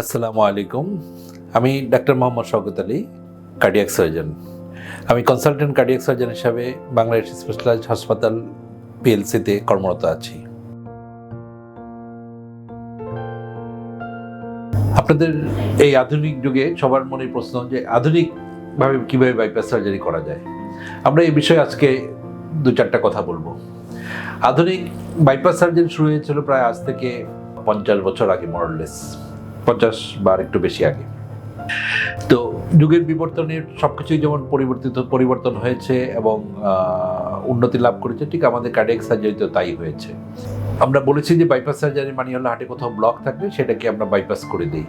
আসসালামু আলাইকুম। আমি doctor Mohammad Shawkat Ali cardiac surgeon আমি কনসালটেন্ট কার্ডিয়াক সার্জন হিসাবে বাংলাদেশ স্পেশালাইজড হাসপাতাল পিএলসিতে কর্মরত আছি। আপনাদের এই আধুনিক যুগে সবার মনে প্রশ্ন যে আধুনিকভাবে কীভাবে বাইপাস সার্জারি করা যায়? আমরা এই বিষয়ে আজকে দু চারটা কথা বলব। আধুনিক বাইপাস সার্জারি শুরু হয়েছিল প্রায় আজ থেকে পঞ্চাশ বছর আগে মরলেস পঞ্চাশ বার একটু বেশি আগে। তো যুগের বিবর্তনে সব কিছুই যেমন পরিবর্তিত, পরিবর্তন হয়েছে এবং উন্নতি লাভ করেছে, ঠিক আমাদের কার্ডিয়াক সার্জারিতেও তাই হয়েছে। আমরা বলেছি যে বাইপাস সার্জারি মানে হলো হাটে কোথাও ব্লক থাকলে সেটাকে আমরা বাইপাস করে দিই।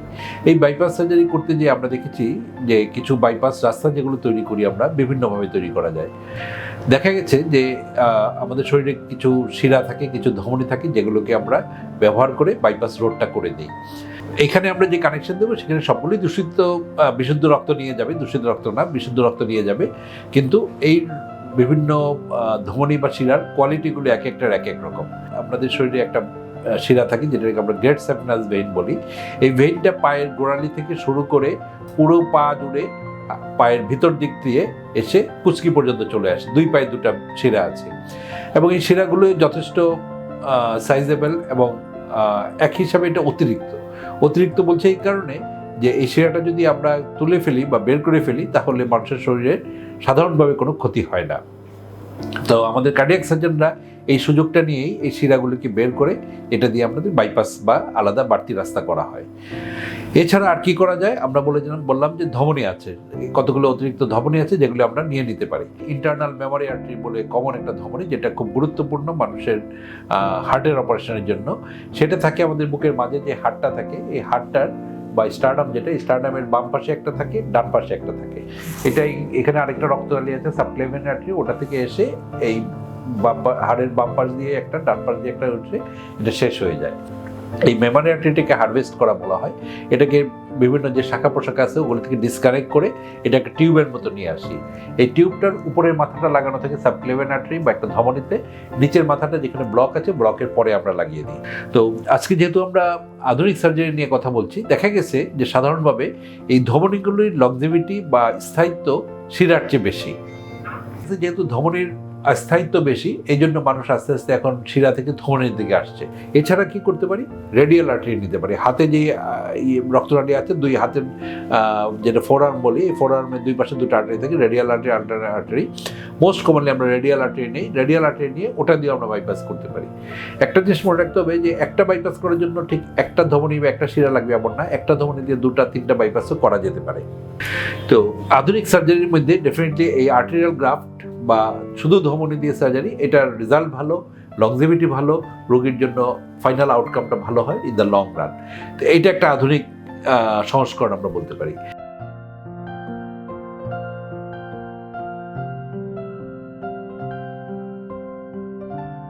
এই বাইপাস সার্জারি করতে গিয়ে আমরা দেখেছি যে কিছু বাইপাস রাস্তা যেগুলো তৈরি করি আমরা, বিভিন্নভাবে তৈরি করা যায়। দেখা গেছে যে আমাদের শরীরে কিছু শিরা থাকে, কিছু ধমনী থাকে যেগুলোকে আমরা ব্যবহার করে বাইপাস রোডটা করে দিই। এখানে আমরা যে কানেকশন দেবো, সেখানে সবগুলোই দূষিত বিশুদ্ধ রক্ত নিয়ে যাবে। দূষিত রক্ত না, বিশুদ্ধ রক্ত নিয়ে যাবে। কিন্তু এই বিভিন্ন ধমনী বা শিরার কোয়ালিটিগুলো এক একটার এক এক রকম। আপনাদের শরীরে একটা শিরা থাকে যেটাকে আমরা গ্রেট স্যাপনাস ভেইন বলি। এই ভেইনটা পায়ের গোড়ালি থেকে শুরু করে পুরো পা জুড়ে, পায়ের ভিতর দিক দিয়ে এসে কুচকি পর্যন্ত চলে আসে। দুই পায়ে দুটা শিরা আছে। এবং এই শিরাগুলো যথেষ্ট সাইজেবল এবং এক হিসাবে এটা অতিরিক্ত। অতিরিক্ত বলছে এই কারণে যে এই শিরাটা যদি আমরা তুলে ফেলি বা বের করে ফেলি, তাহলে মানুষের শরীরে সাধারণভাবে কোনো ক্ষতি হয় না। তো আমাদের কার্ডিয়াক সার্জনরা এই সুযোগটা নিয়েই এই শিরাগুলিকে বের করে, এটা দিয়ে আমাদের বাইপাস বা আলাদা বাড়তি রাস্তা করা হয়। এছাড়া আর কি করা যায়? আমরা বলেছিলাম বললাম যে ধমনী আছে। কতগুলো অতিরিক্ত ধমনী আছে যেগুলো আমরা নিয়ে নিতে পারি। ইন্টারনাল মেমোরি আর্টারি বলে কমন একটা ধমনী, যেটা খুব গুরুত্বপূর্ণ মানুষের হার্টের অপারেশনের জন্য। সেটা থাকে আমাদের বুকের মাঝে যে হাড়টা থাকে, এই হাড়টার বা স্টারডাম যেটা স্টারডামের বাম পাশে একটা থাকে, ডান পাশে একটা থাকে। এটাই এখানে আরেকটা রক্তনালী আছে সাবক্লেভেন আর্টারি ওটা থেকে এসে এই হাড়ের বাম পাশ দিয়ে একটা, ডান পাশ দিয়ে একটা উঠে এটা শেষ হয়ে যায়। এই মেমারি আর্টারিটিকে হারভেস্ট করা বলা হয়। এটাকে বিভিন্ন যে শাখা পোশাখা আছে, ওগুলো থেকে ডিসকানেক্ট করে এটাকে টিউবের মতো নিয়ে আসি। এই টিউবটার উপরের মাথাটা লাগানো থাকে সাবক্লেভেন আর্টারি বা একটা ধমনীতে। নিচের মাথাটা যেখানে ব্লক আছে ব্লকের পরে আমরা লাগিয়ে দিই। তো আজকে যেহেতু আমরা আধুনিক সার্জারি নিয়ে কথা বলছি, দেখা গেছে যে সাধারণভাবে এই ধমনীগুলির লংজিভিটি বা স্থায়িত্ব শিরার চেয়ে বেশি। যেহেতু ধমনীর স্থায়িত্ব বেশি এই জন্য মানুষ আস্তে আস্তে এখন শিরা থেকে ধমনীর দিকে আসছে। এছাড়া কি করতে পারি? রেডিয়াল আর্টারি নিতে পারি। হাতে যে রক্তনালী আছে, দুই হাতের যেটা ফোর আর্ম বলি, এই ফোর আর্মের দুই পাশে দুটো আর্টারি থাকে radial artery ulnar artery most commonly আমরা রেডিয়াল আর্টারি নিই। রেডিয়াল আর্টারি নিয়ে ওটা দিয়ে আমরা বাইপাস করতে পারি। একটা জিনিস মনে রাখতে হবে যে, একটা বাইপাস করার জন্য ঠিক একটা ধমনী বা একটা শিরা লাগবে এমন না, একটা ধমনী দিয়ে দুটা, তিনটা বাইপাসও করা যেতে পারে। তো আধুনিক সার্জারির মধ্যে ডেফিনেটলি এই আর্টেরিয়াল গ্রাফট বা শুধু ধমনি দিয়ে সার্জারি এটার রেজাল্ট ভালো লংজিভিটি ভালো, রোগীর জন্য ফাইনাল আউটকামটা ভালো হয় ইন দ্য লং রান তো এইটা একটা আধুনিক সংস্করণ আমরা বলতে পারি।